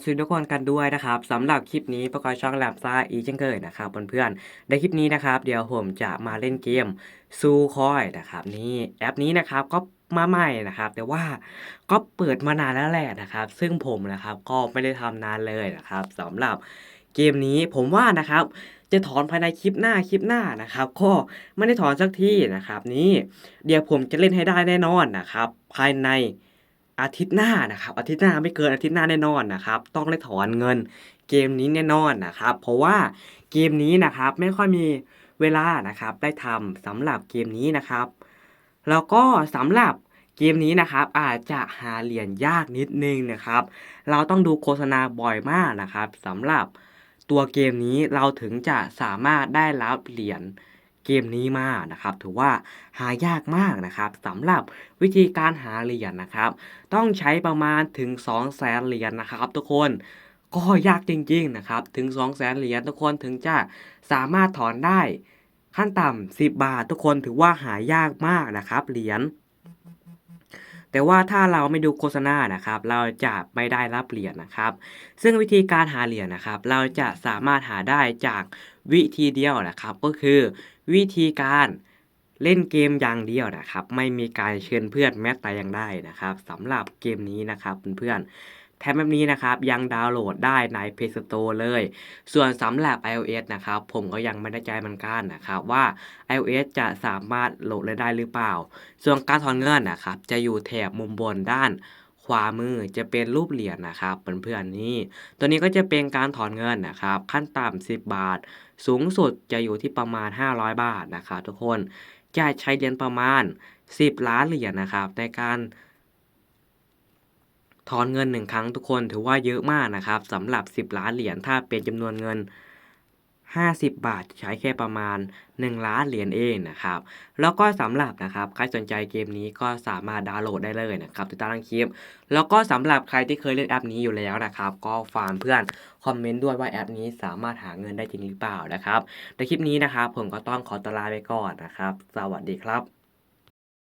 สวัสดีทุกคนกันด้วยนะครับสำหรับคลิปนี้ประกอบช่องแลบซ่าอีกเช่นเคยนะครับเพื่อนๆในคลิปนี้นะครับ เดี๋ยวผมจะมาเล่นเกมซูคอยนะครับนี่แอปนี้นะครับก็มาใหม่นะครับ แต่ว่าก็เปิดมานานแล้วแหละนะครับ ซึ่งผมนะครับก็ไม่ได้ทำนานเลยนะครับสำหรับเกมนี้ผมว่านะครับจะถอนภายในคลิปหน้าคลิปหน้านะครับ ก็ไม่ได้ถอนสักทีนะครับ นี่เดี๋ยวผมจะเล่นให้ได้แน่นอนนะครับ ภายใน อาทิตย์หน้านะครับอาทิตย์หน้าไม่เกินอาทิตย์หน้าแน่นอนนะครับ ต้องได้ถอนเงินเกมนี้แน่นอนนะครับ เพราะว่าเกมนี้นะครับไม่ค่อยมีเวลานะครับได้ทำสำหรับเกมนี้นะครับ แล้วก็สำหรับเกมนี้นะครับอาจจะหาเหรียญยากนิดนึงนะครับ เราต้องดูโฆษณาบ่อยมากนะครับสำหรับตัวเกมนี้เราถึงจะสามารถได้รับเหรียญ เกมนี้มานะครับถือว่าหายากมากนะครับสำหรับวิธีการหาเหรียญนะครับ ต้องใช้ประมาณถึง 2 0 0แสนเหรียญนะครับ ทุกคนก็ยากจริงๆนะครับถึง 2 0 0แสนเหรียญทุกคนถึงจะสามารถถอนได้ขั้นต่ำ10 บาททุกคนถือว่าหายากมากนะครับเหรียญ แต่ว่าถ้าเราไม่ดูโฆษณานะครับ เราจะไม่ได้รับเหรียญนะครับ ซึ่งวิธีการหาเหรียญนะครับ เราจะสามารถหาได้จากวิธีเดียวนะครับ ก็คือวิธีการเล่นเกมอย่างเดียวนะครับ ไม่มีการเชิญเพื่อนแม้แต่อย่างใดนะครับสำหรับเกมนี้นะครับเพื่อนๆ แถมแบบนี้นะครับยังดาวน์โหลดได้ใน Play Store เลย ส่วนสำหรับ iOS นะครับผมก็ยังไม่แน่ใจเหมือนกันนะครับว่า iOS จะสามารถโหลดได้หรือเปล่า ส่วนการถอนเงินนะครับจะอยู่แถบมุมบนด้านขวามือจะเป็นรูปเหรียญนะครับเพื่อนๆนี่ ตัวนี้ก็จะเป็นการถอนเงินนะครับ ขั้นต่ำ10 บาท สูงสุดจะอยู่ที่ประมาณ 500 บาทนะครับทุกคนจะใช้เหรียญประมาณ 10 ล้านเหรียญนะครับในการ ถอนเงินหนึ่งครั้งทุกคนถือว่าเยอะมากนะครับสำหรับ 10 ล้านเหรียญถ้าเป็นจำนวนเงิน 50 บาทใช้แค่ประมาณ 1 ล้านเหรียญเองนะครับ แล้วก็สำหรับนะครับใครสนใจเกมนี้ก็สามารถดาวน์โหลดได้เลยนะครับติดตามคลิปแล้วก็สำหรับใครที่เคยเล่นแอปนี้อยู่แล้วนะครับ ก็ฝากเพื่อนคอมเมนต์ด้วยว่าแอปนี้สามารถหาเงินได้จริงหรือเปล่านะครับในคลิปนี้นะครับผมก็ต้องขอตลาไปก่อนนะครับ สวัสดีครับ